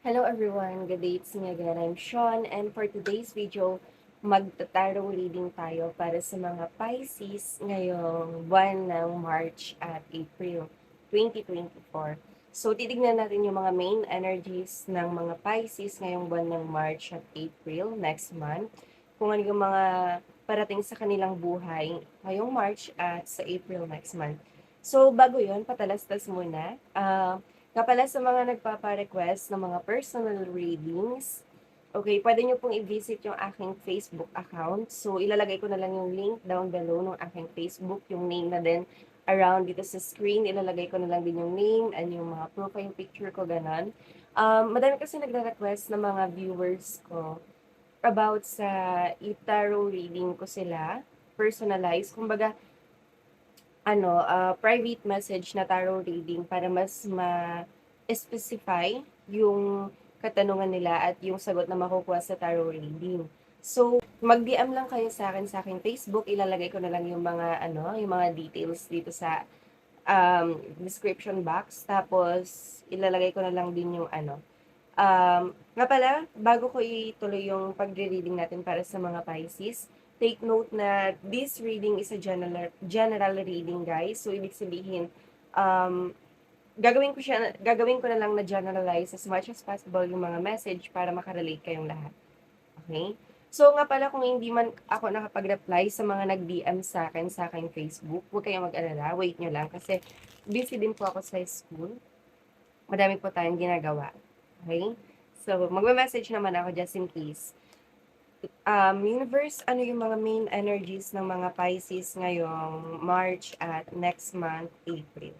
Hello everyone, good day, it's me again. I'm Sean and for today's video, magta-tarot reading tayo para sa mga Pisces ngayong buwan ng March at April 2024. So titignan natin yung mga main energies ng mga Pisces ngayong buwan ng March at April next month. Kung ano yung mga parating sa kanilang buhay ngayong March at sa April next month. So bago yon patalastas muna. Ah, nga pala sa mga nagpapa-request ng mga personal readings, okay, pwede nyo pong i-visit yung aking Facebook account. So, ilalagay ko na lang yung link down below ng aking Facebook, yung name na din around dito sa screen. Ilalagay ko na lang din yung name and yung mga profile picture ko, ganon. Um, madami kasi nagre-request ng mga viewers ko about sa i-tarot reading ko sila, personalized. Kumbaga, ano, ah, private message na tarot reading para mas ma-specify yung katanungan nila at yung sagot na makukuha sa tarot reading. So, mag-DM lang kayo sa akin sa aking Facebook. Ilalagay ko na lang yung mga ano, yung mga details dito sa um, description box. Tapos, ilalagay ko na lang din yung ano. Um, nga pala, bago ko ituloy yung pagre-reading natin para sa mga Pisces, take note na this reading is a general general reading, guys. So, ibig sabihin, um, gagawin ko siya, gagawin ko na lang na generalize as much as possible yung mga message para makarelate kayong lahat. Okay? So, nga pala, kung hindi man ako nakapag-reply sa mga nag-DM sa akin sa aking Facebook, huwag kayong mag-alala, wait nyo lang, kasi busy din po ako sa school. Madami po tayong ginagawa. Okay? So, magme-message naman ako just in case um, universe, ano yung mga main energies ng mga Pisces ngayong March at next month, April?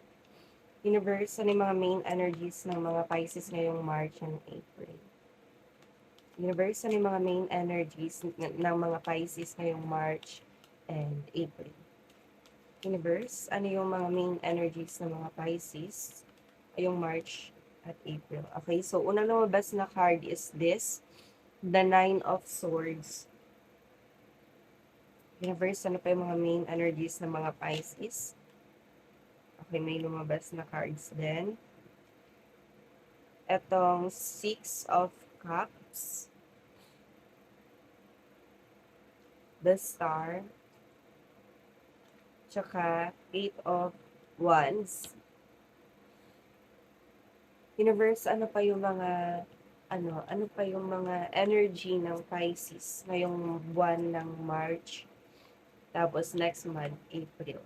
Universe, ano yung mga main energies ng mga Pisces ngayong March and April? Universe, ano yung mga main energies ng mga Pisces ngayong March and April? Universe, ano yung mga main energies ng mga Pisces ngayong March at April? Okay, so unang lumabas na card is this the Nine of Swords. Universe, ano pa yung mga main energies ng mga Pisces? Okay, may lumabas na cards din. Etong Six of Cups. The Star. Tsaka Eight of Wands. Universe, ano pa yung mga ano, ano pa yung mga energy ng Pisces ngayong buwan ng March, tapos next month, April.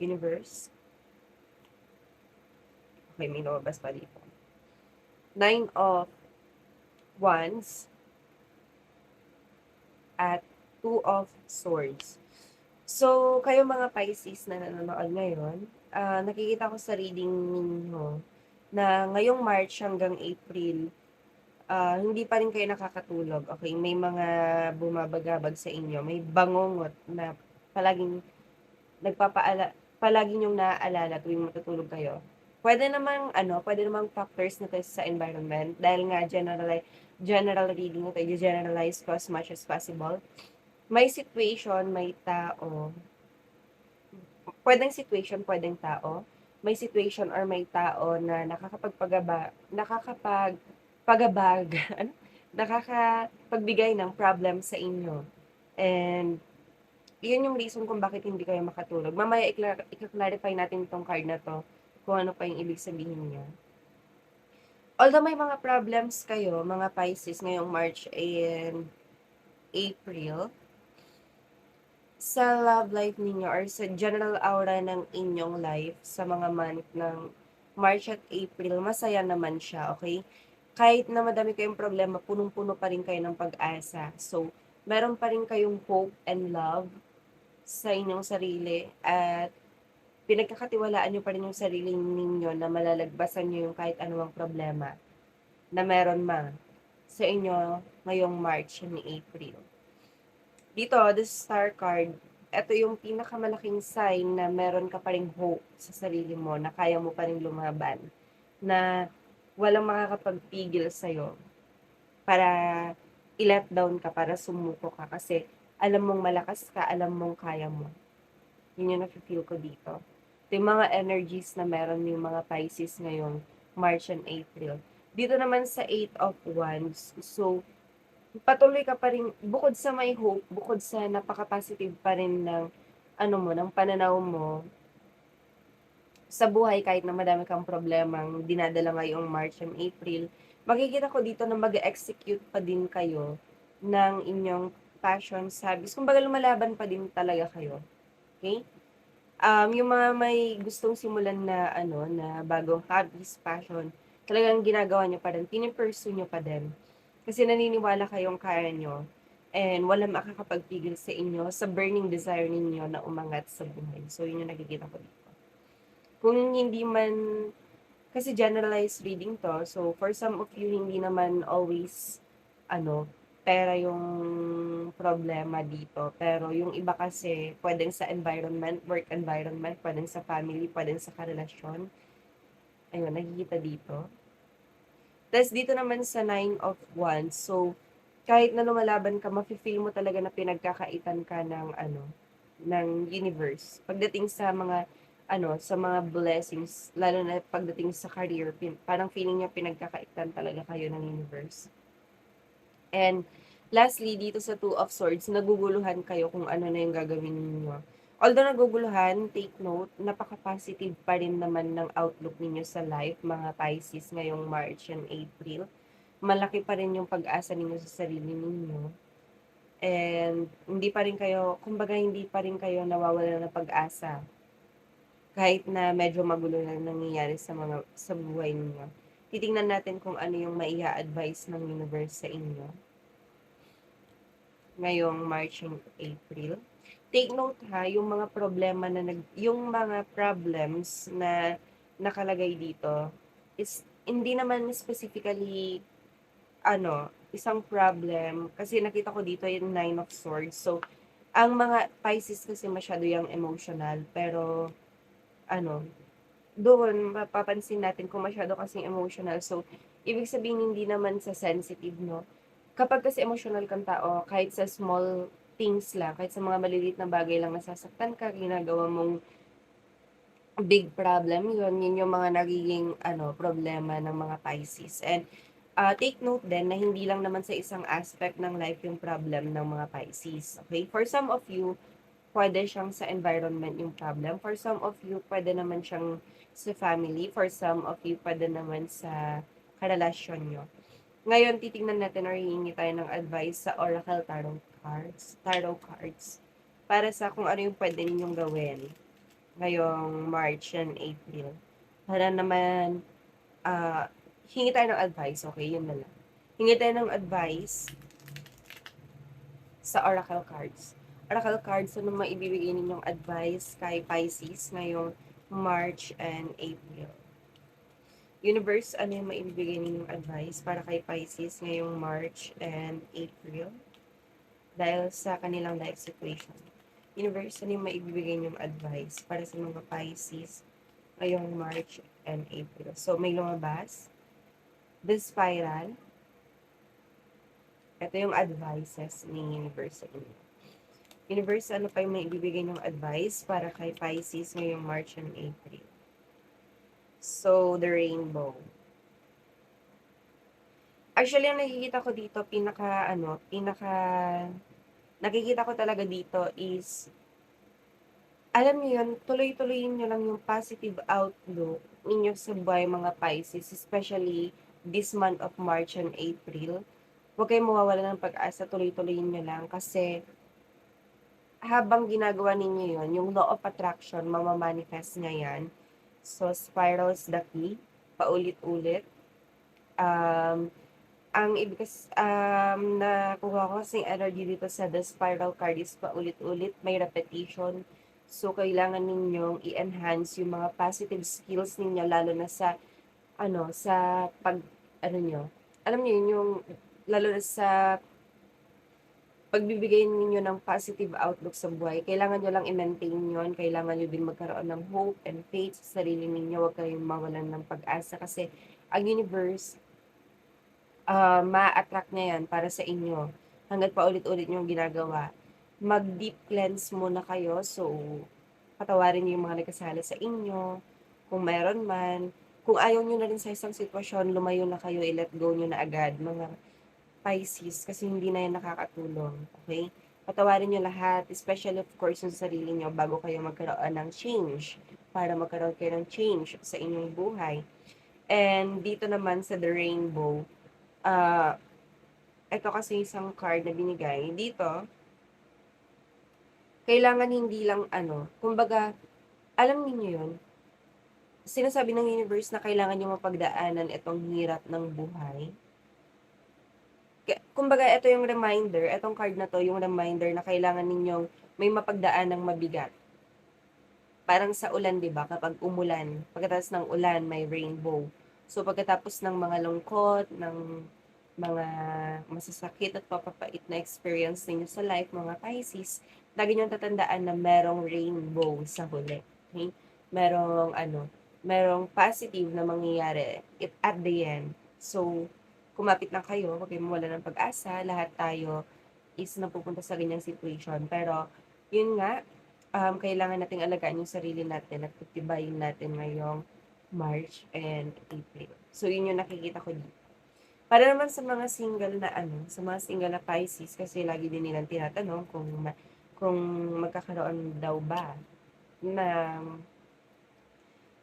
Universe. Okay, may lumabas pa dito. Nine of Wands at Two of Swords. So, kayo mga Pisces na nanonood ngayon, uh, nakikita ko sa reading ninyo na ngayong March hanggang April, uh, hindi pa rin kayo nakakatulog. Okay, may mga bumabagabag sa inyo, may bangongot na palaging nagpapaala, palagi niyong naaalala tuwing matutulog kayo. Pwede namang ano, pwede namang factors na sa environment dahil nga general general reading ito, i-generalize ko as much as possible. May situation, may tao. Pwedeng situation, pwedeng tao may situation or may tao na nakakapagpagaba nakakapag pagabag ano? nakakapagbigay ng problem sa inyo. And yun yung reason kung bakit hindi kayo makatulog. Mamaya i-clarify natin itong card na to kung ano pa yung ibig sabihin niya. Although may mga problems kayo, mga Pisces, ngayong March and April, sa love life ninyo or sa general aura ng inyong life sa mga month ng March at April, masaya naman siya, okay? Kahit na madami kayong problema, punong-puno pa rin kayo ng pag-asa. So, meron pa rin kayong hope and love sa inyong sarili at pinagkakatiwalaan nyo pa rin yung sarili ninyo na malalagbasan nyo yung kahit anumang problema na meron ma sa inyo ngayong March and April dito, this star card, ito yung pinakamalaking sign na meron ka pa rin hope sa sarili mo, na kaya mo pa rin lumaban, na walang makakapagpigil sa'yo para i-let down ka, para sumuko ka, kasi alam mong malakas ka, alam mong kaya mo. Yun yung nafe-feel ko dito. Ito yung mga energies na meron yung mga Pisces ngayong March and April. Dito naman sa Eight of Wands, so patuloy ka pa rin bukod sa may hope, bukod sa napaka-positive pa rin ng ano mo, ng pananaw mo sa buhay kahit na madami kang problemang dinadala ngayong March and April, makikita ko dito na mag-e-execute pa din kayo ng inyong passion, hobbies. Kumbaga lumalaban pa din talaga kayo. Okay? Um, yung mga may gustong simulan na ano, na bagong hobbies, passion, talagang ginagawa niyo pa rin, pini-pursue niyo pa din. Kasi naniniwala kayong kaya niyo and walang makakapagpigil sa inyo sa burning desire ninyo na umangat sa buhay. So, yun yung nakikita ko dito. Kung hindi man kasi generalized reading 'to, so for some of you hindi naman always ano, pera yung problema dito. Pero yung iba kasi puwedeng sa environment, work environment, puwedeng sa family, puwedeng sa karelasyon. Ayun, nakikita dito. Ta's dito naman sa Nine of Wands, so kahit na lumalaban ka, mafi-feel mo talaga na pinagkakaitan ka ng ano, ng universe. Pagdating sa mga ano, sa mga blessings, lalo na pagdating sa career, pin parang feeling niya pinagkakaitan talaga kayo ng universe. And lastly, dito sa Two of Swords, naguguluhan kayo kung ano na yung gagawin ninyo. Although naguguluhan, take note, napaka-positive pa rin naman ng outlook ninyo sa life, mga Pisces, ngayong March and April. Malaki pa rin yung pag-asa ninyo sa sarili ninyo. And hindi pa rin kayo, kumbaga hindi pa rin kayo nawawalan ng pag-asa kahit na medyo magulo na nangyayari sa mga sa buhay niyo. Titingnan natin kung ano yung maia-advice ng universe sa inyo. Ngayong March and April. Take note ha, yung mga problema na nag, yung mga problems na nakalagay dito is hindi naman specifically ano, isang problem kasi nakita ko dito yung Nine of Swords. So, ang mga Pisces kasi masyado yung emotional pero ano, doon mapapansin natin kung masyado kasing emotional. So, ibig sabihin hindi naman sa sensitive, no? Kapag kasi emotional kang tao, kahit sa small things lang, kahit sa mga maliliit na bagay lang nasasaktan ka, ginagawa mong big problem, yun, yun yung mga nagiging ano, problema ng mga Pisces. And uh, take note din na hindi lang naman sa isang aspect ng life yung problem ng mga Pisces. Okay? For some of you, pwede siyang sa environment yung problem. For some of you, pwede naman siyang sa family. For some of you, pwede naman sa karelasyon nyo. Ngayon, titingnan natin or hihingi tayo ng advice sa Oracle Tarot cards, tarot cards, para sa kung ano yung pwede ninyong gawin ngayong March and April. Para naman, uh, hingi tayo ng advice, okay? Yun na lang. Hingi tayo ng advice sa Oracle cards oracle cards, ano maibibigay ninyong advice kay Pisces ngayong March and April? Universe, ano yung maibibigay ninyong advice para kay Pisces ngayong March and April? Dahil sa kanilang life situation. Universe, yung maibibigay ninyong advice para sa mga Pisces ngayong March and April? So, may lumabas. The Spiral. Ito yung advices ni Universe sa. Universe, ano pa yung may ibibigay ng advice para kay Pisces ngayong March and April? So, the rainbow. Actually, ang nakikita ko dito, pinaka, ano, pinaka, nakikita ko talaga dito is, alam niyo yun, tuloy-tuloyin niyo lang yung positive outlook ninyo sa buhay mga Pisces, especially this month of March and April. Huwag kayong mawawala ng pag-asa, tuloy-tuloyin niyo lang kasi habang ginagawa ninyo yon yung law of attraction, mamamanifest nga yan. So, spirals the key, paulit-ulit. Um, ang ibig um, nakuha ko kasing energy dito sa the spiral card is paulit-ulit, may repetition. So, kailangan ninyong i-enhance yung mga positive skills ninyo, lalo na sa, ano, sa pag, ano nyo, alam niyo yun, yung, lalo na sa pagbibigay ninyo ng positive outlook sa buhay, kailangan nyo lang i-maintain yun. Kailangan nyo din magkaroon ng hope and faith sa sarili ninyo. Huwag kayong mawalan ng pag-asa kasi ang universe, uh, ma-attract niya yan para sa inyo. Hanggat pa ulit-ulit nyo ginagawa. Mag-deep cleanse muna kayo. So, patawarin niyo yung mga nagkasala sa inyo. Kung mayroon man, kung ayaw niyo na rin sa isang sitwasyon, lumayo na kayo, i-let go niyo na agad mga Pisces kasi hindi na 'yan nakakatulong, okey? Patawarin niyo lahat, especially of course yung sarili niyo bago kayo magkaroon ng change, para magkaroon kayo ng change sa inyong buhay. And dito naman sa The Rainbow, ah, eto kasi isang card na binigay, dito kailangan hindi lang ano, kumbaga alam niyo 'yun? Sinasabi ng universe na kailangan niyong mapagdaanan itong hirap ng buhay. Kumbaga ito yung reminder, etong card na 'to yung reminder na kailangan ninyong may mapagdaanang mabigat. Parang sa ulan 'di ba kapag umulan, pagkatapos ng ulan may rainbow. So pagkatapos ng mga lungkot, ng mga masasakit at mapapait na experience ninyo sa life mga Pisces, lagi niyong tatandaan na merong rainbow sa huli, okey? Merong ano, merong positive na mangyayari it at the end. So, kumapit lang kayo, huwag kayong mawalan ng pag-asa, lahat tayo is napupunta sa ganyang situation. Pero yun nga, um, kailangan nating alagaan yung sarili natin at patibayin natin ngayong March and April. So yun yung nakikita ko dito. Para naman sa mga single na ano, sa mga single na Pisces kasi lagi din nilang tinatanong kung ma kung magkakaroon daw ba ng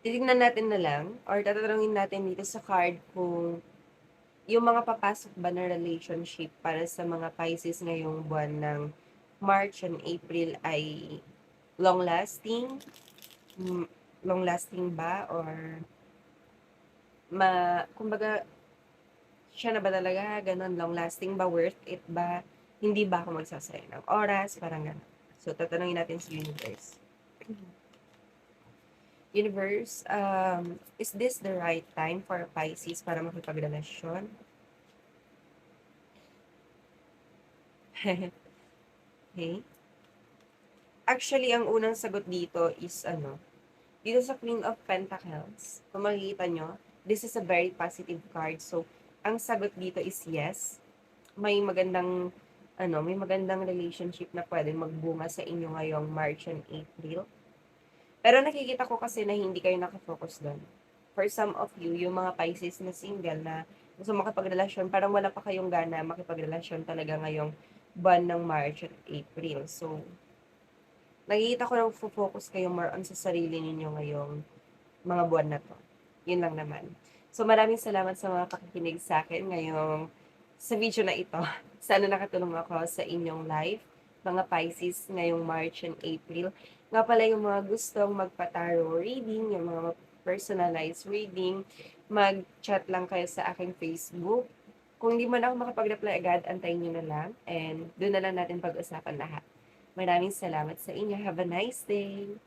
titignan natin na lang or tatanungin natin dito sa card kung yung mga papasok ba na relationship para sa mga Pisces ngayong buwan ng March and April ay long-lasting, long-lasting ba? Or ma kumbaga siya na ba talaga, gano'n, long-lasting ba, worth it ba, hindi ba ako magsasayang ng oras, parang gano'n. So tatanungin natin si universe. Universe, um, is this the right time for Pisces para makipagrelasyon? Okey. Actually, ang unang sagot dito is ano, dito sa Queen of Pentacles, kung makikita niyo, this is a very positive card. So, ang sagot dito is yes. May magandang ano, may magandang relationship na puwedeng magbunga sa inyo ngayong March and April. Pero nakikita ko kasi na hindi kayo naka-focus do'n. For some of you, yung mga Pisces na single na gusto makipagrelasyon, parang wala pa kayong gana makipagrelasyon talaga ngayong buwan ng March at April. So, nakikita ko nagfo-focus kayo more on sa sarili ninyo ngayong mga buwan na 'to. Yun lang naman. So, maraming salamat sa mga pakikinig sa'kin ngayong sa video na ito. Sana nakatulong ako sa inyong life, mga Pisces ngayong March and April. Nga pala yung mga gustong magpa-tarot reading, yung mga personalized reading, mag-chat lang kayo sa aking Facebook. Kung hindi man ako makapag-reply agad, antayin niyo na lang and do'n na lang natin pag-usapan lahat. Maraming salamat sa inyo. Have a nice day.